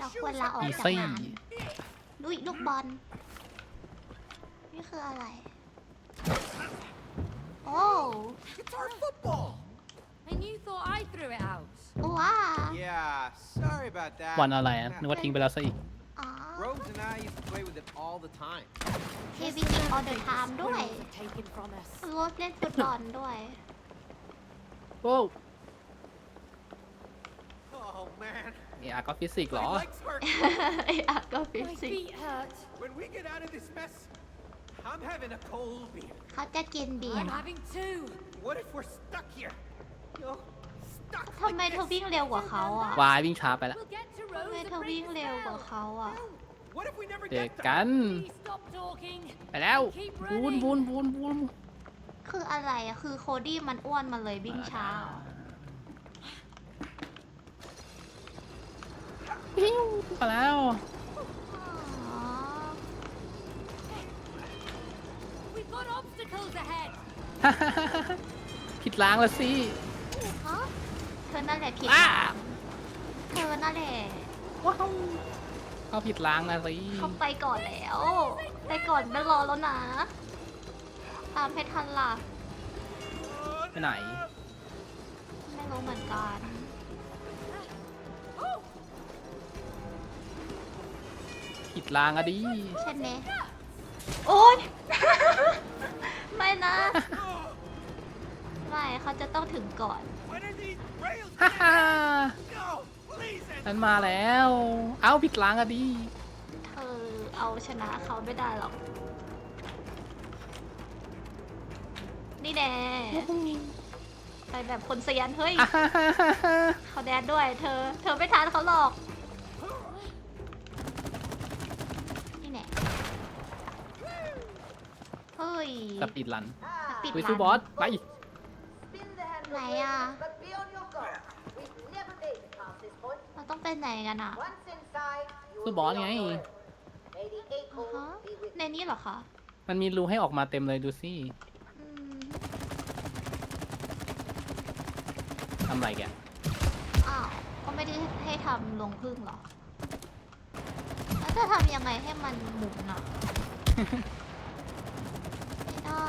เราควรลาออกอีจากซี่งานดูอีกลูกบอล นี่คืออะไร โอ้ It's our football. And you thought I threw it out? ว้า Yeah, sorry about that. วันอะไรอะนึกว่าทิ้งไปแล้วซะอีก อ๋อ Rose and I used to play with it all the time. เฮวิกิออเดอร์ไทม์ด้วย Squirrels have taken from us. โรสเล่นฟุตบอลด้วย โอ้ Oh man, เอะก็ฟิสิกส์เหร my อ legs hurt. ไอ้อะก็ฟิ My สิก feet hurt. when we get out of this mess, I'm having a cold beer. เขาจะกินเบีย I'm ร์ having two. What if we're stuck here? You know, stuck ทำไม like เธอ this? วิ่งเร็วกว่าเขาอะวายวิ่งช้าไปแล้ว We'll get to ทำไม Rose เธอ and วิ่ง break the เร็วกว่า spell. เขาอะ What if we never เจอ get กั there? น Please stop talking. ไปแล้วบูนบูนบูนบูนคืออะไรอะคือโคดี้มันอ้วนมาเลยวิ่งช้าเหรอ ปิ้วมาแล้วอ๋อ We've got obstacles ahead. ผิดล้างแล้วสิฮะเธอนั่นแหละผิด อ้า เธอนั่นแหละว้าวเขาผิดล้างนะสิเขาไปก่อนแล้ว ไปก่อนไม่รอแล้วนะ ตามให้ทันล่ะ ไปไหน ไม่รู้เหมือนกัน ผิดล้างอะดิใช่ไหมโอ๊ย ไม่นะ ไม่เขาจะต้องถึงก่อน When are these rails? ฮ่าฮ่า No, please. ฉันมาแล้ว เอ้าผิดล้างอะดิเธอเอาชนะเขาไม่ได้หรอก นี่แน่ไปแบบคนเซียนเฮ้ย อ่าฮ่าฮ่าฮ่าฮ่าเขาแดนด้วย เธอ เธอไม่ทันเขาหรอก นี่แน่เฮ้ ยสปีดรันปิดไปร้านสู้บอสไป ไหนอะ But be on your guard. We've never made it past this point. เราต้องไปไหนกันอะ Once inside, you สู้ will บอส be ไง on your own. May the อ๋อ April ฮะ be with ในนี้เหรอคะมันมีรูให้ออกมาเต็มเลยดูสิอืมทำไรแกอ้าวก็ไม่ได้ให้ทำลงพึ่งเหรอแล้วจะทำยังไงให้มันหมุนอะ ไม่ได้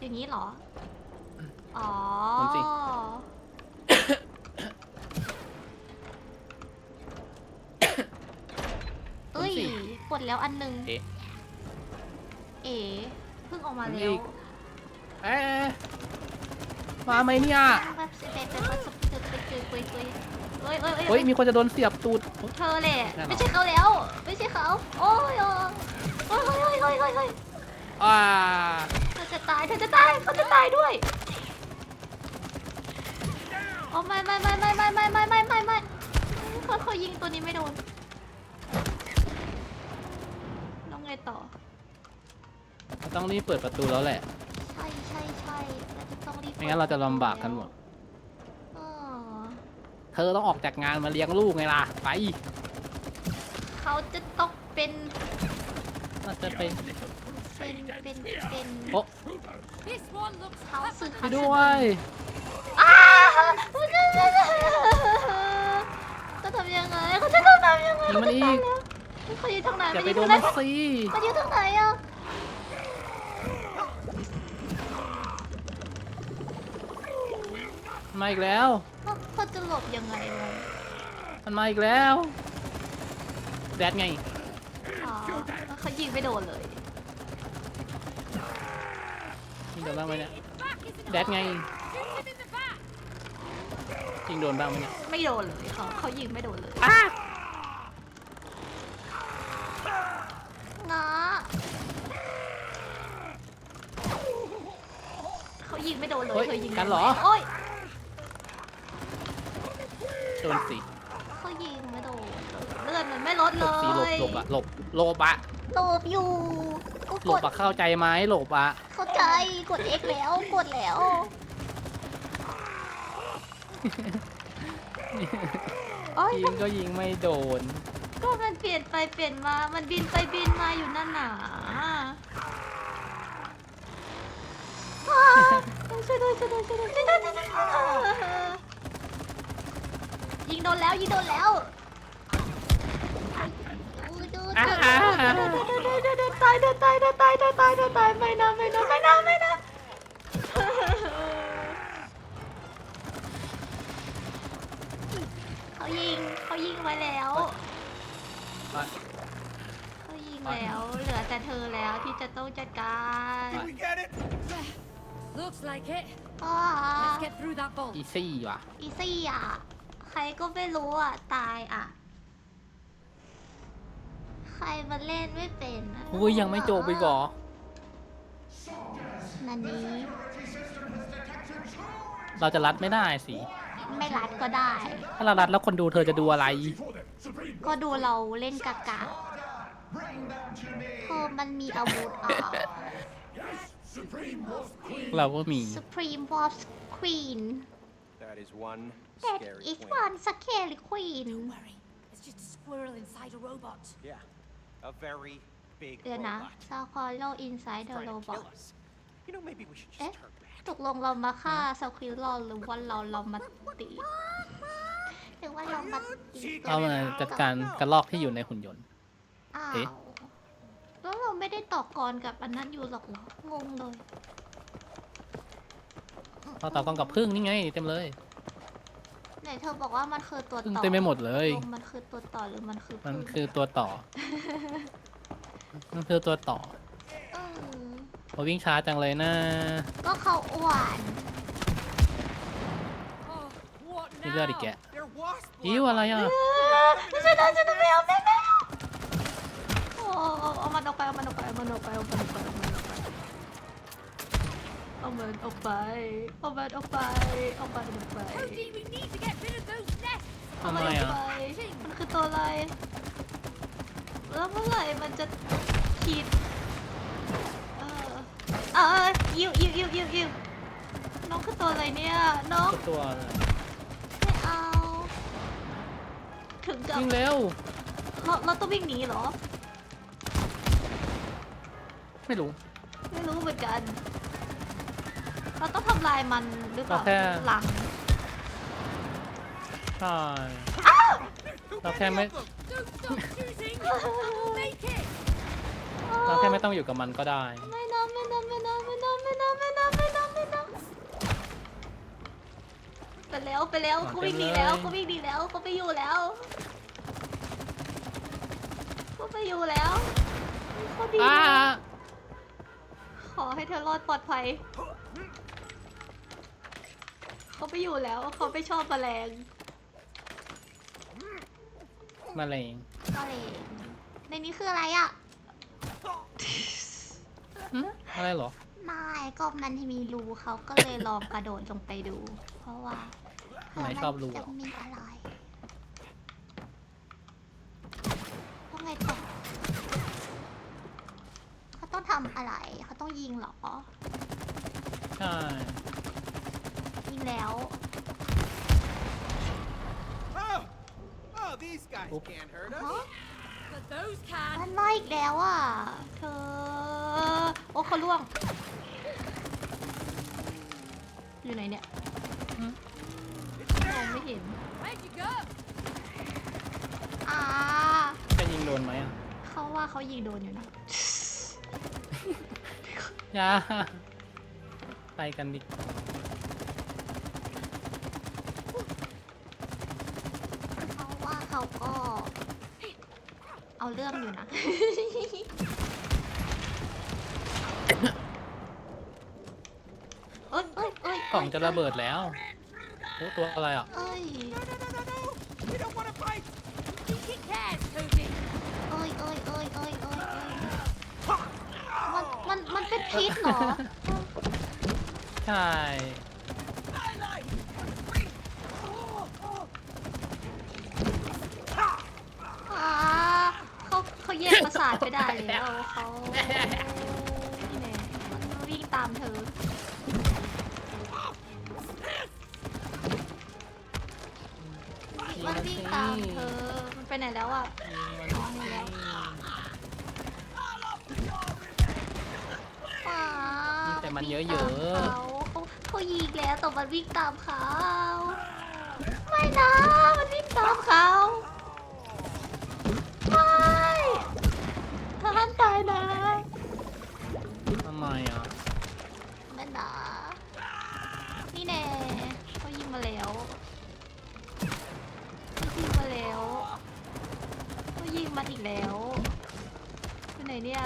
อย่างนี้เหรอ อ๋อหมุนสิ เอ้ยหมุนสิกดแล้วอันหนึง เอ๊ะเอ๋เพิ่งออกมาหมุนแล้อีวกเอ๊ะมาไหมเนี่ย แบบสิบเอ็ดเป็นแบบสิบเอ็ดไปคุยคุยคุยเอ้ยเอ้ยเฮ้เอ้ยยมีคนจะโดนเสียบตูด เธอแหละแน่นอนไม่ใช่เขาแล้ว ไม่ใช่เขา โอ้ยโอ้ยโอ้ยโอ้ยโอ้ยโอ้ยโอ้ยอ่าเธอ จะตายเธอจะตายเขาจะตายด้วยโอ้ไม่ไม่ไม่ไม่ไม่ไม่ไม่ไม่ไม่ไม่เขาเขายิงตัวนี้ไม่โดนแล้วไงต่อเราต้องรีบเปิดประตูแล้วแหละ ใช่ใช่ใช่เราจะต้องรีบไม่งั้นเราจะลำบากกันหมดเออเธอต้องออกจากงานมาเลี้ยงลูกไงล่ะ ไป เขาจะต้องเป็นเราจะไปเป็นเป็นเป็นโอ้ This one looks เขาสื่อไปด้วย อ้าจะทำยังไงเขาจะต้องทำยังไงยิงมันอีกเขาอยู่ทางไหนอย่าไปมันโดยู่นทางมันไหนสิมันอยู่ทางไหนอะมาอีกแล้ว เขาเขาจะหลบยังไงวะมันมาอีกแล้วแดดไงอ๋อเขายิงไม่โดนเลย ยิงโดนบ้างไหมเนี่ยแดดไงยิงโดนบ้างไหมเนี่ยไม่โดนเลยเขาเขายิงไม่โดนเลยอ้าะเขายิงไม่โดนเลยเฮ้ยเธอยิงกันเหรอโอ้ยโดนสิเขายิงไม่โดนเลือดมันไม่ลดเลบสิหลบหลบอะหลบหลบอะหลบอยู่ หลบอะเข้าใจไหมหลบอะเข้าใจกด X แล้วกดแล้วยิงก็ยิงไม่โดน ก็มันเปลี่ยนไปเปลี่ยนมา มันบินไปบินมาอยู่นั่นน่ะช่วยด้วยช่วยด้วยช่วยด้วยช่วยด้วยยิงโดนแล้วยิงโดนแล้วดูดูดูดูดู นแล้วายเธอตายเธอตายเดินตายเดินตายไม่นะไม่นะไม่นะไม่นะเขายิงเขายิงไว้แล้วเขายิงแล้วเหลือแต่เธอแล้วที่จะต้องจัดการ Looks like it. อ๋อ Let's get through that vault. อีซี่ว่ะ อีซี่อะ ใครก็ไม่รู้อะ ตายอะ ครมาเล่นไม่เป็นอะอุ้ยยังไม่จบไปก่อนันนี้เราจะรัดไม่ได้สิไม่รัดก็ได้ ถ้าเรารัดแล้วคนดูเธอจะดูอะไร ก็ดูเราเล่นกากาเธอมันมีอาวุธอะ เราก็มี Supreme Boss Queen That is one That scary is queen. one scary queen Worry. It's just a squirrel inside a robot. Yeah, a very big เดี๋ยวนะ robot ซาคอโล inside the trying to robot kill us. You know, maybe we should just Eh? turn back. ตกลงเรามาฆ่าสควิลลอหรือว่าเราเรามาตีหรือว่าเรามาตีเรามาจัดการกระลอกที่อยู่ในหุ่นยนต์ อ้าวเอ๊ะ แล้วเราไม่ได้ต่อกรกับอันนั้นอยู่หรอกเหรองงเลยเราต่อกล้องกับพึ่งนี่ไงเต็มเลย ไหนเธอบอกว่ามันคือตัวพึ่งต่อเต็มไปหมดเลยลงมันคือตัวต่อหรือมันคือมันพึ่งคือตัวต่อ มันคือตัวต่อเออพอวิ่งช้าจังเลยนะก็เขาอ้วน Oh, what มีเลือดอีก now? แกะ They're wasp อิ้วอะไรอะไม่ใช่นะฉันไม่เอาไม่ไม่เอาโอ้เอาเอามันออกไปเอามันออกไปเอามันออกไปเอามันออกไปเอามันออกไป เอามันออกไป เอามันออกไป Cody, we need to get rid of those nests. ทำไมอะมันคือตัวอะไร แล้วเมื่อไหร่มันจะขีด เออเออยิวยิวยิวยิวยิวน้องคือตัวอะไรเนี่ย น้องตัวอะไรไม่เอา ถึงกับวิ่งเร็วเราเราต้องวิ่งหนีเหรอ ไม่รู้ ไม่รู้เหมือนกัน เราต้องทำลายมันหรือเปล่าเราแค่ หลังใช่เราแค่ไม่ Don't stop shooting. We'll make it. เราแค่ไม่ต้องอยู่กับมันก็ได้ ไม่นะไม่นะไม่นะไม่นะไม่นะไม่นะไม่นะไม่นะไปแล้วไปแล้วอะเขาวิ่งหนีเต็มเลยแล้วเขาวิ่งหนีแล้วเขาไปอยู่แล้วเขาไปอยู่แล้วเขาดีอ้าแล้วขอให้เธอรอดปลอดภัยเขา ไปอยู่แล้วเขาไม่ชอบแมลงมาเลงก็เลยในนี้คืออะไรอะ หึอะไรเหรอ ไม่ก็มันมีรูเขาก็เลยลองกระโดดลงไปดู เพราะว่าเผื่ไหนมันชอบรูจะเหรอมีอะไรต้องไงต่อเขาต้องทำอะไร เขาต้องยิงเหรอ ใช่ ยิงแล้ว Oh! Oh, these guys can't hurt us. ฮะ But those can. มันมาอีกแล้วอะ เธอ โอ้เขาล่วง อยู่ไหนเนี่ยมองไม่เห็น Where'd you go? อ่า จะยิงโดนไหมอะเขาว่าเขายิงโดนอยู่นะ อย่าไปกันดิ เขาว่าเขา ก็ เอาเรื่องอยู่นะ เอ้ยเอ้ยเอ้ยกล่องจะระเบิดแล้วโอ้ตัวอะไรอะ เอ้ย No, no, no, no, no! We don't want to fight! Think it cares, Cody. เอ้ยเอ้ยเอ้ยเอ้ยเอ้ยเอ้ยมัน มัน มันเป็นพิษเหรอ ใช่ อ่าเขาเขาแยกประ สาทไปได้แล้วเขานี่แน่มันวิ่งตามเธอ มันวิ่งตามเธอ มันไปไหนแล้วอะอ๋อนี่แล้วป๋าแต่มันเยอะวิ่งๆตามเขาเขาเขายิงแล้วแต่มันวิ่งตามเขา ไม่นะ มันวิ่งตามเขา ไม่เธอห้ามตายนะอะนั่นนะนี่แน่เขายิงมาแล้วเขายิงมาแล้วเขายิงมาอีกแล้วอยู่ไหนเนี่ย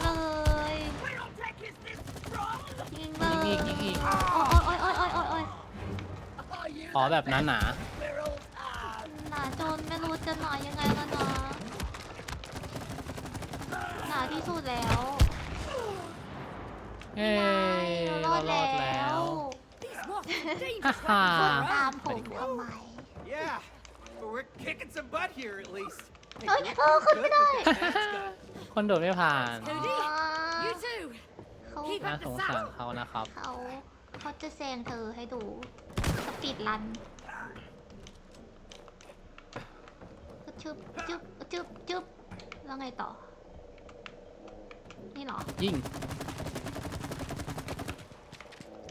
เลยยิงเลยยิงอีกยิงอีกโอ้ยโอ้ยโอ้ยโอ้ยโอ้ยโอ้ยขอแบบหนาหนาหนาจนไม่รู้จะหนายังไงแล้วนะหนา ที่สุดแล้วๆเอ้ยนี่ไงเรารอดแล้ว These walks are ฮ่า dangerous ฮ่า weapons, ตาม right? ผมทำไม Yeah, but we're kicking some butt here at least. Hey, Oh, you're oh, pretty good good with that fast gun. คนโดดไม่ผ่าน Cody, you too. เขา Keep น่า up ส the งสาร sound. เขานะครับ เขาเขาจะแซงเธอให้ดูสปีดรันจึ๊บจึ๊บจึ๊บจึ๊บแล้วไงต่อ นี่เหรอ ยิง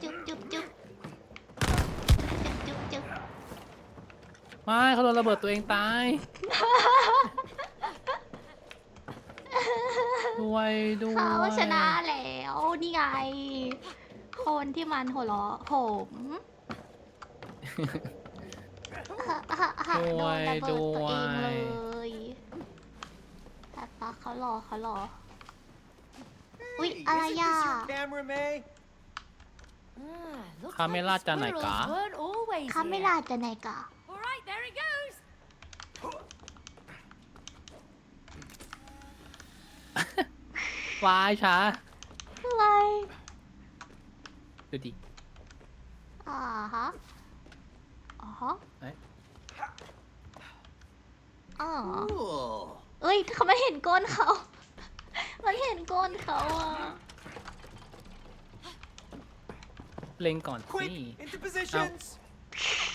จึ๊บจึ๊บจึ๊บจึ๊บจึ๊บจึ๊บไม่เขาโดนระเบิดตัวเองตายด้วยด้วยเขาชนะแล้วนี่ไง คนที่มันหัวเราะผมโดนระเบิดตัวเองเลยแต่ปะเขารอเขารอ อุ๊ย Hey, อะไร isn't อะ this your camera, May? Ah, looks Camera like the janai squirrels ka? weren't always คาเม here. ลาจะไหนกะ All right, there it goes. วายช้า อะไรดูดิ อ่าฮะอ๋อฮะเอ๊ะอ๋อ Cool. เอ้ยเขาไม่เห็นก้นเขา มันเห็นก้นเขาอะ เล็งก่อนสิ Quick, into positions.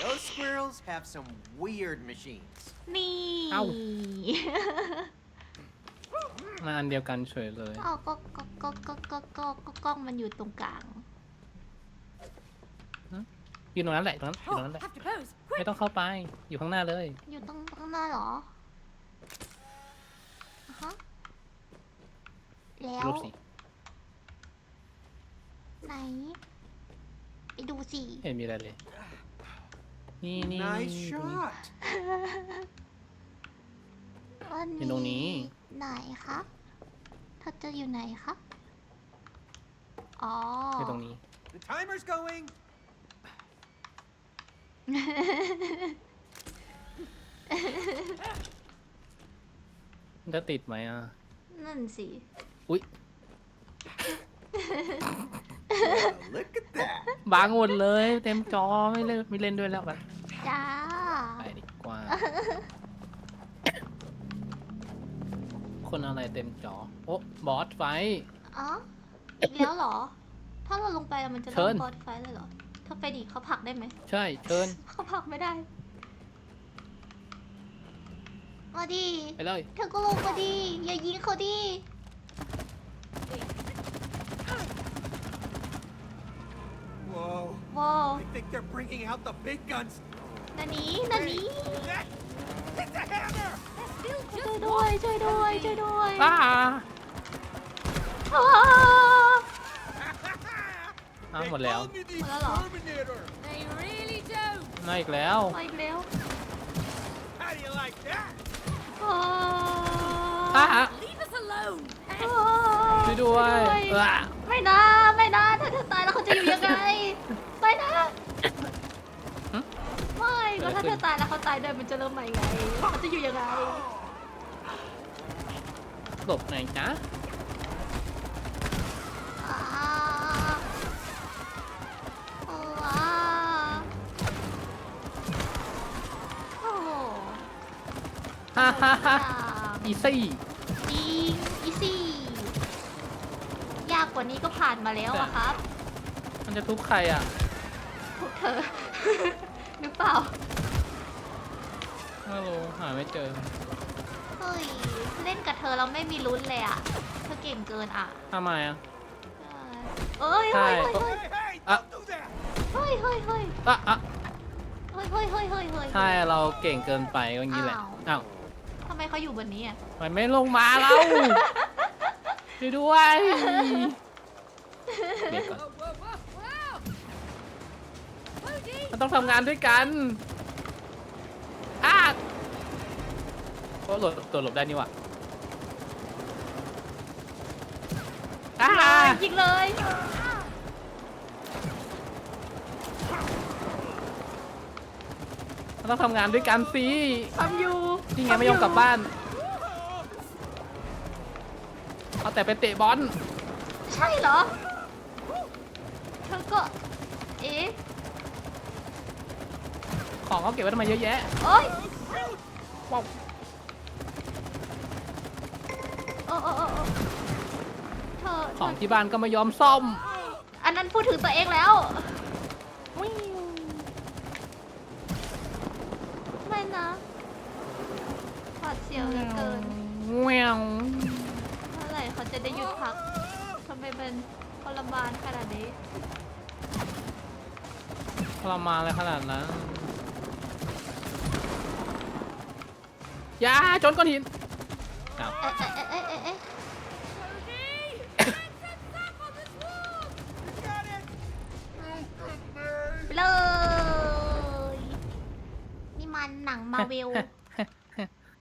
Those squirrels have some weird machines. นี่ เอ้า มาอันเดียวกันเฉยเลยอ้าวก็ก็ก็ก็ก็ก็ก็กล้องมันอยู่ตรงกลาง อยู่ตรงนั้นแหละตรงนั้นอยู่ตรง Oh, นั้นแหละ have to pose. ไม่ Quick. ต้องเข้าไป อยู่ข้างหน้าเลย อยู่ตรงข้างหน้าเหรออ่าฮะ แล้ว รูปสิไหน ไปดูสิ ไม่เห็นมีอะไรเลย นี่นี่ Nice นี่ shot. วันอยู่ตรงนี้ไหนคะเธอจะอยู่ไหนคะอ๋ออยู่ตรงนี้ The timer's going. มันจะติดไหมอะ นั่นสิ อุ๊ย Yeah, look at that. บางหมดเลย เต็มจอไม่เล่นไม่เล่นด้วยแล้วไปจ้าไปดีกว่า คนอะไรเต็มจอ โอ้บอสไฟท์อ๋ออีกแล้วเหรอ ถ้าเราลงไปอะมันจะเชิเริ่ญมบอดไฟเลยเหรอเธอไปดิเขาผลักได้ไหม ใช่เชิญเขาผลักไม่ได้มาดิไปเลยเธอก็ลงมาดิอย่ายิงเขาดิ ว้าว I think they're bringing out the big guns. นันนี้นันนี้ That, hit the hammer. They're still ช่วย just ด้วย walking, ช่วยด้วยช่วย Cody. ด้วยอ้าอ้า อ้าวหมดแล้ว They call me the Wala lang. Terminator. They really don't. มาอีกแล้ว มาอีกแล้ว How do you like that? อ้าอ้า Leave us alone. อ้าช่วยด้วยช่วยเอ้อไม่นะไม่นะถ้าเธอตายแล้วเขาจะอยู่ยังไง ไม่นะหึไม่ก็ถ้าเธอตายแล้วเขาตายด้วยมันจะเริ่มใหม่ไงเขาจะอยู่ยังไงหลบไหนอยจ๊ะอ่าอ่าโอ้โหฮ่าฮ่าฮ่าอย่างอีซี่จริงอีซี่ยากกว่านี้ก็ผ่านมาแล้วอะครับ มันจะทุบใครอะพวก เธอ หรือเปล่าไม่รู้หาไม่เจอเฮ้ย เล่นกับเธอเราไม่มีลุ้นเลยอะเธอเก่งเกินอะทำไมอะ เอ้ยใช่เฮ้ยเฮ้ย Hey, hey, Uh. don't do that. เฮ้ยเฮ้ยเฮ้ยอะอะเฮ้ยเฮ้ยเฮ้ยเฮ้ยเฮ้ย ใช่เราเก่งเกินไปก็อย่างนี้แหละอ้าว อ้าวทำไมเขาอยู่บนนี้อะทำไมไม่ลงมาเราช่วยด้วยเบรกก่อน มันต้องทำงานด้วยกันอ้าโอ้หลบตัวหลบได้นี่หว่ะอ้ายิงเลยมันต้องทำงานด้วยกันสิทำอยู่นี่ไงไม่ยอมกลับบ้าน เอาแต่ไปเตะบอล ใช่เหรอเธอก็ เอ๊ะ ของเขาเก็บไว้ทำไมเยอะแยะโอ๊ยว้าวโอ้โอ้โอ้โอ้เธอเธของอที่บ้านก็ไม่ยอมซ่อมอันนั้นพูดถึงตัวเองแล้วไม่นะหวาดเสียวเหลือเกินแววเมื่อไหร่เขาจะได้หยุดพักทำไมมันทรมานขนาดนี้ทรมานอะไรขนาดนั้น อย่าจนก้อนหินอ้าวเอ๊ะเอ๊ะเอ๊ะเอ๊ะเอ๊ะ Cody! Let's up on this wall! ไปเลยนี่มันหนังมาเวล